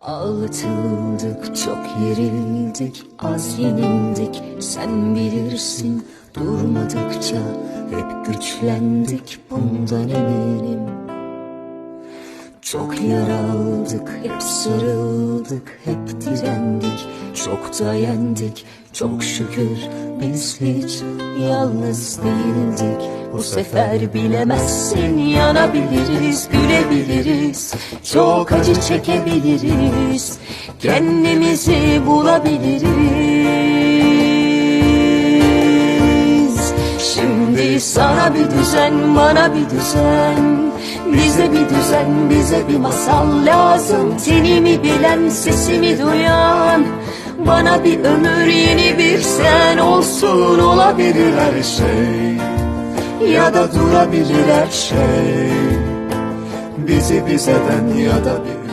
Ağlatıldık, çok yerildik, az yenildik, sen bilirsin. Durmadıkça hep güçlendik, bundan eminim. Çok yaraldık, hep sarıldık, hep direndik, çok da yendik. Çok şükür biz hiç yalnız değildik. Bu sefer bilemezsin yanabiliriz, gülebiliriz. Çok acı çekebiliriz, kendimizi bulabiliriz. Şimdi sana bir düzen, bana bir düzen Bize bir düzen, bize bir masal lazım Tenimi bilen, sesimi duyan Bana bir ömür, yeni bir sen olsun Olabilir her şey. Ya da durabilir her şey. Bizi bizeden ya da bir